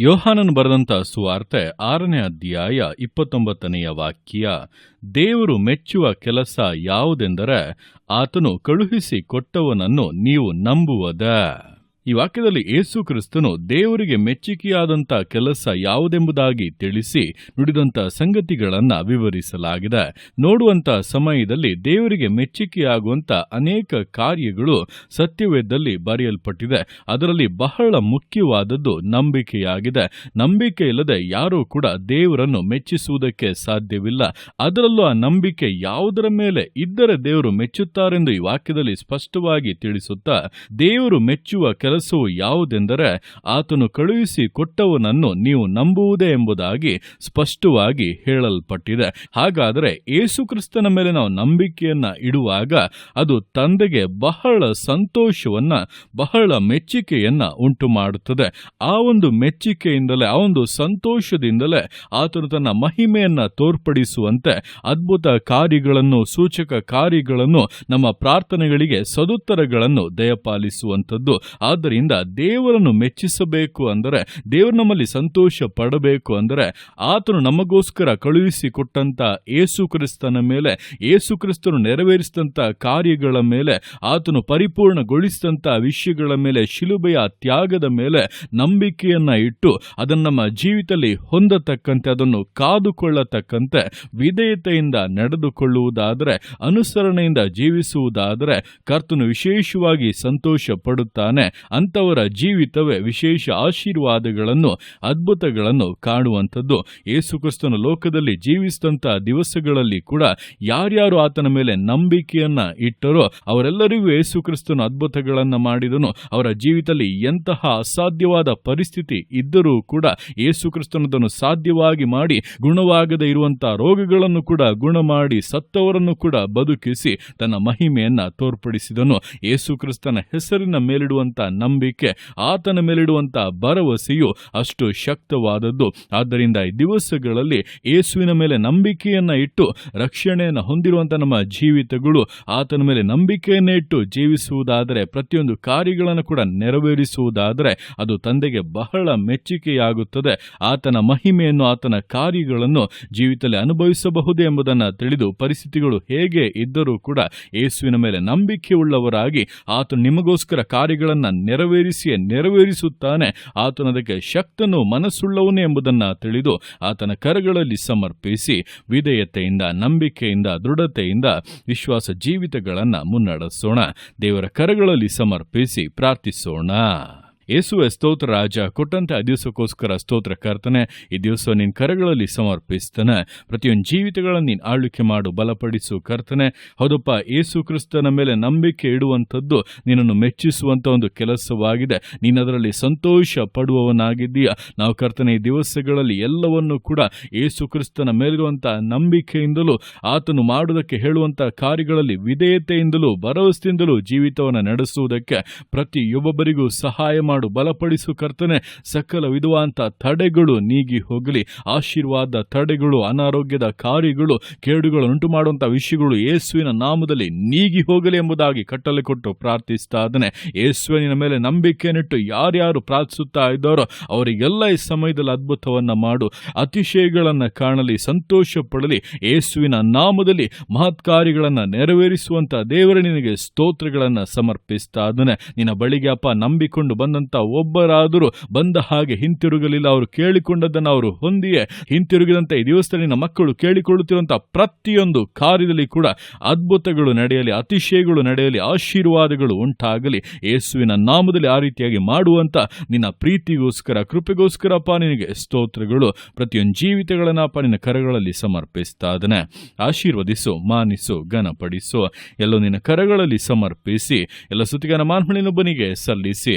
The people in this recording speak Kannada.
ಯೋಹಾನನ್ ಬರೆದಂತ ಸುವಾರ್ತೆ ಆರನೇ ಅಧ್ಯಾಯ ಇಪ್ಪತ್ತೊಂಬತ್ತನೆಯ ವಾಕ್ಯ, ದೇವರು ಮೆಚ್ಚುವ ಕೆಲಸ ಯಾವುದೆಂದರೆ, ಆತನು ಕಳುಹಿಸಿ ಕೊಟ್ಟವನನ್ನು ನೀವು ನಂಬುವದ. ಈ ವಾಕ್ಯದಲ್ಲಿ ಏಸು ಕ್ರಿಸ್ತನು ದೇವರಿಗೆ ಮೆಚ್ಚುಗೆಯಾದಂಥ ಕೆಲಸ ಯಾವುದೆಂಬುದಾಗಿ ತಿಳಿಸಿ ನುಡಿದಂಥ ಸಂಗತಿಗಳನ್ನು ವಿವರಿಸಲಾಗಿದೆ. ನೋಡುವಂತ ಸಮಯದಲ್ಲಿ ದೇವರಿಗೆ ಮೆಚ್ಚುಗೆಯಾಗುವಂಥ ಅನೇಕ ಕಾರ್ಯಗಳು ಸತ್ಯವೇದದಲ್ಲಿ ಬರೆಯಲ್ಪಟ್ಟಿದೆ. ಅದರಲ್ಲಿ ಬಹಳ ಮುಖ್ಯವಾದದ್ದು ನಂಬಿಕೆಯಾಗಿದೆ. ನಂಬಿಕೆ ಇಲ್ಲದೆ ಯಾರೂ ಕೂಡ ದೇವರನ್ನು ಮೆಚ್ಚಿಸುವುದಕ್ಕೆ ಸಾಧ್ಯವಿಲ್ಲ. ಅದರಲ್ಲೂ ಆ ನಂಬಿಕೆ ಯಾವುದರ ಮೇಲೆ ಇದ್ದರೆ ದೇವರು ಮೆಚ್ಚುತ್ತಾರೆಂದು ಈ ವಾಕ್ಯದಲ್ಲಿ ಸ್ಪಷ್ಟವಾಗಿ ತಿಳಿಸುತ್ತಾ, ದೇವರು ಮೆಚ್ಚುವ ಕೆಲಸವು ಯಾವುದೆಂದರೆ ಆತನು ಕಳುಹಿಸಿ ಕೊಟ್ಟವನನ್ನು ನೀವು ನಂಬುವುದೇ ಎಂಬುದಾಗಿ ಸ್ಪಷ್ಟವಾಗಿ ಹೇಳಲ್ಪಟ್ಟಿದೆ. ಹಾಗಾದರೆ ಯೇಸುಕ್ರಿಸ್ತನ ಮೇಲೆ ನಾವು ನಂಬಿಕೆಯನ್ನ ಇಡುವಾಗ ಅದು ತಂದೆಗೆ ಬಹಳ ಸಂತೋಷವನ್ನ, ಬಹಳ ಮೆಚ್ಚುಗೆಯನ್ನ ಉಂಟು ಮಾಡುತ್ತದೆ ಆ ಒಂದು ಮೆಚ್ಚುಗೆಯಿಂದಲೇ ಆ ಒಂದು ಸಂತೋಷದಿಂದಲೇ ಆತನು ತನ್ನ ಮಹಿಮೆಯನ್ನ ತೋರ್ಪಡಿಸುವಂತೆ ಅದ್ಭುತ ಕಾರ್ಯಗಳನ್ನು, ಸೂಚಕ ಕಾರ್ಯಗಳನ್ನು, ನಮ್ಮ ಪ್ರಾರ್ಥನೆಗಳಿಗೆ ಸದುತ್ತರಗಳನ್ನು ದಯಪಾಲಿಸುವಂಥದ್ದು. ಆದ್ದರಿಂದ ದೇವರನ್ನು ಮೆಚ್ಚಿಸಬೇಕು ಅಂದರೆ ದೇವರು ನಮ್ಮಲ್ಲಿ ಸಂತೋಷ ಪಡಬೇಕು ಅಂದರೆ ಆತನು ನಮಗೋಸ್ಕರ ಕಳುಹಿಸಿ ಕೊಟ್ಟಂತ ಏಸು ಕ್ರಿಸ್ತನ ಮೇಲೆ ಏಸು ಕ್ರಿಸ್ತನು ನೆರವೇರಿಸಿದಂತ ಕಾರ್ಯಗಳ ಮೇಲೆ, ಆತನು ಪರಿಪೂರ್ಣಗೊಳಿಸಿದಂತ ವಿಷಯಗಳ ಮೇಲೆ, ಶಿಲುಬೆಯ ತ್ಯಾಗದ ಮೇಲೆ ನಂಬಿಕೆಯನ್ನ ಇಟ್ಟು ಅದನ್ನು ನಮ್ಮ ಜೀವಿತದಲ್ಲಿ ಹೊಂದತಕ್ಕಂತೆ, ಅದನ್ನು ಕಾದುಕೊಳ್ಳತಕ್ಕಂತೆ ವಿಧೇಯತೆಯಿಂದ ನಡೆದುಕೊಳ್ಳುವುದಾದರೆ, ಅನುಸರಣೆಯಿಂದ ಜೀವಿಸುವುದಾದರೆ ಕರ್ತನು ವಿಶೇಷವಾಗಿ ಸಂತೋಷ ಪಡುತ್ತಾನೆ ಅಂತವರ ಜೀವಿತವೇ ವಿಶೇಷ ಆಶೀರ್ವಾದಗಳನ್ನು, ಅದ್ಭುತಗಳನ್ನು ಕಾಣುವಂಥದ್ದು. ಯೇಸುಕ್ರಿಸ್ತನ ಲೋಕದಲ್ಲಿ ಜೀವಿಸಿದಂಥ ದಿವಸಗಳಲ್ಲಿ ಕೂಡ ಯಾರ್ಯಾರು ಆತನ ಮೇಲೆ ನಂಬಿಕೆಯನ್ನ ಇಟ್ಟರೋ ಅವರೆಲ್ಲರಿಗೂ ಯೇಸುಕ್ರಿಸ್ತನ ಅದ್ಭುತಗಳನ್ನು ಮಾಡಿದನು. ಅವರ ಜೀವಿತದಲ್ಲಿ ಎಂತಹ ಅಸಾಧ್ಯವಾದ ಪರಿಸ್ಥಿತಿ ಇದ್ದರೂ ಕೂಡ ಯೇಸುಕ್ರಿಸ್ತನದನ್ನು ಸಾಧ್ಯವಾಗಿ ಮಾಡಿ, ಗುಣವಾಗದೇ ಇರುವಂತಹ ರೋಗಗಳನ್ನು ಕೂಡ ಗುಣ ಮಾಡಿ ಸತ್ತವರನ್ನು ಕೂಡ ಬದುಕಿಸಿ ತನ್ನ ಮಹಿಮೆಯನ್ನ ತೋರ್ಪಡಿಸಿದನು. ಯೇಸುಕ್ರಿಸ್ತನ ಹೆಸರಿನ ಮೇಲಿಡುವಂತ ನಂಬಿಕೆ, ಆತನ ಮೇಲಿಡುವಂಥ ಭರವಸೆಯು ಅಷ್ಟು ಶಕ್ತವಾದದ್ದು. ಆದ್ದರಿಂದ ಈ ದಿವಸಗಳಲ್ಲಿ ಯೇಸುವಿನ ಮೇಲೆ ನಂಬಿಕೆಯನ್ನ ಇಟ್ಟು ರಕ್ಷಣೆಯನ್ನು ಹೊಂದಿರುವಂಥ ನಮ್ಮ ಜೀವಿತಗಳು ಆತನ ಮೇಲೆ ನಂಬಿಕೆಯನ್ನ ಇಟ್ಟು ಜೀವಿಸುವುದಾದರೆ, ಪ್ರತಿಯೊಂದು ಕಾರ್ಯಗಳನ್ನು ಕೂಡ ನೆರವೇರಿಸುವುದಾದರೆ ಅದು ತಂದೆಗೆ ಬಹಳ ಮೆಚ್ಚುಗೆಯಾಗುತ್ತದೆ. ಆತನ ಮಹಿಮೆಯನ್ನು, ಆತನ ಕಾರ್ಯಗಳನ್ನು ಜೀವಿತದಲ್ಲಿ ಅನುಭವಿಸಬಹುದು ಎಂಬುದನ್ನು ತಿಳಿದು ಪರಿಸ್ಥಿತಿಗಳು ಹೇಗೆ ಇದ್ದರೂ ಕೂಡ ಯೇಸುವಿನ ಮೇಲೆ ನಂಬಿಕೆ ಉಳ್ಳವರಾಗಿ ಆತನು ನಿಮಗೋಸ್ಕರ ಕಾರ್ಯಗಳನ್ನು ನೆರವೇರಿಸಿಯೇ ನೆರವೇರಿಸುತ್ತಾನೆ. ಆತನ ಅದಕ್ಕೆ ಶಕ್ತನು ಮನಸ್ಸುಳ್ಳವನು ಎಂಬುದನ್ನು ತಿಳಿದು ಆತನ ಕರಗಳಲ್ಲಿ ಸಮರ್ಪಿಸಿ ವಿಧೇಯತೆಯಿಂದ, ನಂಬಿಕೆಯಿಂದ, ದೃಢತೆಯಿಂದ ವಿಶ್ವಾಸ ಜೀವಿತಗಳನ್ನು ಮುನ್ನಡೆಸೋಣ. ದೇವರ ಕರಗಳಲ್ಲಿ ಸಮರ್ಪಿಸಿ ಪ್ರಾರ್ಥಿಸೋಣ. ಯೇಸುವೆ ಸ್ತೋತ್ರ, ರಾಜ, ಕೊಟ್ಟಂತೆ ದಿವಸಕ್ಕೋಸ್ಕರ ಸ್ತೋತ್ರ ಕರ್ತನೆ, ಈ ದಿವಸ ನಿನ್ನ ಕರಗಳಲ್ಲಿ ಸಮರ್ಪಿಸ್ತಾನೆ. ಪ್ರತಿಯೊಂದು ಜೀವಿತಗಳನ್ನು ನೀನು ಆಳ್ವಿಕೆ ಮಾಡು, ಬಲಪಡಿಸು ಕರ್ತನೆ. ಹೌದಪ್ಪ ಯೇಸು ಕ್ರಿಸ್ತನ ಮೇಲೆ ನಂಬಿಕೆ ಇಡುವಂಥದ್ದು ನಿನ್ನನ್ನು ಮೆಚ್ಚಿಸುವಂಥ ಒಂದು ಕೆಲಸವಾಗಿದೆ. ನೀನು ಅದರಲ್ಲಿ ಸಂತೋಷ ಪಡುವವನಾಗಿದ್ದೀಯ ನಾವು ಕರ್ತನೆ, ಈ ದಿವಸಗಳಲ್ಲಿ ಎಲ್ಲವನ್ನೂ ಕೂಡ ಯೇಸು ಕ್ರಿಸ್ತನ ಮೇಲಿರುವಂಥ ನಂಬಿಕೆಯಿಂದಲೂ, ಆತನು ಮಾಡುವುದಕ್ಕೆ ಹೇಳುವಂಥ ಕಾರ್ಯಗಳಲ್ಲಿ ವಿಧೇಯತೆಯಿಂದಲೂ, ಭರವಸೆಯಿಂದಲೂ ಜೀವಿತವನ್ನು ನಡೆಸುವುದಕ್ಕೆ ಪ್ರತಿಯೊಬ್ಬೊಬ್ಬರಿಗೂ ಸಹಾಯ ಮಾಡು. ಬಲಪಡಿಸು ಕರ್ತನೆ. ಸಕಲ ವಿಧವಾದಂಥ ತಡೆಗಳು ನೀಗಿ ಹೋಗಲಿ. ಆಶೀರ್ವಾದ ತಡೆಗಳು, ಅನಾರೋಗ್ಯದ ಕಾರ್ಯಗಳು ಕೇಡುಗಳು ಉಂಟು ಮಾಡುವಂಥ ವಿಷಯಗಳು ಯೇಸುವಿನ ನಾಮದಲ್ಲಿ ನೀಗಿ ಹೋಗಲಿ ಎಂಬುದಾಗಿ ಕಟ್ಟಲೆ ಕೊಟ್ಟು ಪ್ರಾರ್ಥಿಸ್ತಾ ಇದ್ದಾನೆ ಯೇಸುವಿನ ಮೇಲೆ ನಂಬಿಕೆಯನ್ನಿಟ್ಟು ಯಾರ್ಯಾರು ಪ್ರಾರ್ಥಿಸುತ್ತಾ ಇದ್ದಾರೋ ಅವರಿಗೆಲ್ಲ ಈ ಸಮಯದಲ್ಲಿ ಅದ್ಭುತವನ್ನ ಮಾಡು. ಅತಿಶಯಗಳನ್ನು ಕಾಣಲಿ ಸಂತೋಷ ಪಡಲಿ ಯೇಸುವಿನ ನಾಮದಲ್ಲಿ ಮಹತ್ ಕಾರ್ಯಗಳನ್ನು ನೆರವೇರಿಸುವಂತ ದೇವರ ನಿನಗೆ ಸ್ತೋತ್ರಗಳನ್ನು ಸಮರ್ಪಿಸ್ತಾ ಇದ್ದಾನೆ ನಿನ್ನ ಬಳಿಗೆ ಅಪ್ಪ ನಂಬಿಕೊಂಡು ಬಂದಂತ ಒಬ್ಬರಾದರೂ ಬಂದ ಹಾಗೆ ಹಿಂತಿರುಗಲಿಲ್ಲ, ಅವರು ಕೇಳಿಕೊಂಡದ್ದನ್ನು ಅವರು ಹೊಂದಿಯೇ, ಹಿಂತಿರುಗಿದಂತೆ ಈ ದೇವಸ್ಥಾನಿನ ಮಕ್ಕಳು ಕೇಳಿಕೊಳ್ಳುತ್ತಿರುವಂತಹ ಪ್ರತಿಯೊಂದು ಕಾರ್ಯದಲ್ಲಿ ಕೂಡ ಅದ್ಭುತಗಳು ನಡೆಯಲಿ, ಅತಿಶಯಗಳು ನಡೆಯಲಿ, ಆಶೀರ್ವಾದಗಳು ಉಂಟಾಗಲಿ. ಯೇಸುವಿನ ನಾಮದಲ್ಲಿ ಆ ರೀತಿಯಾಗಿ ಮಾಡುವಂತ ನಿನ್ನ ಪ್ರೀತಿಗೋಸ್ಕರ, ಕೃಪೆಗೋಸ್ಕರಪ್ಪ ನಿನಗೆ ಸ್ತೋತ್ರಗಳು. ಪ್ರತಿಯೊಂದು ಜೀವಿತಗಳನ್ನಪ್ಪ ನಿನ್ನ ಕರಗಳಲ್ಲಿ ಸಮರ್ಪಿಸ್ತಾ ಆಶೀರ್ವದಿಸು, ಮಾನಿಸು, ಘನಪಡಿಸು. ಎಲ್ಲೋ ನಿನ್ನ ಕರಗಳಲ್ಲಿ ಸಮರ್ಪಿಸಿ, ಎಲ್ಲ ಸುತ್ತಿಗನ ಮಾನ್ಮಣಿನೊಬ್ಬನಿಗೆ ಸಲ್ಲಿಸಿ.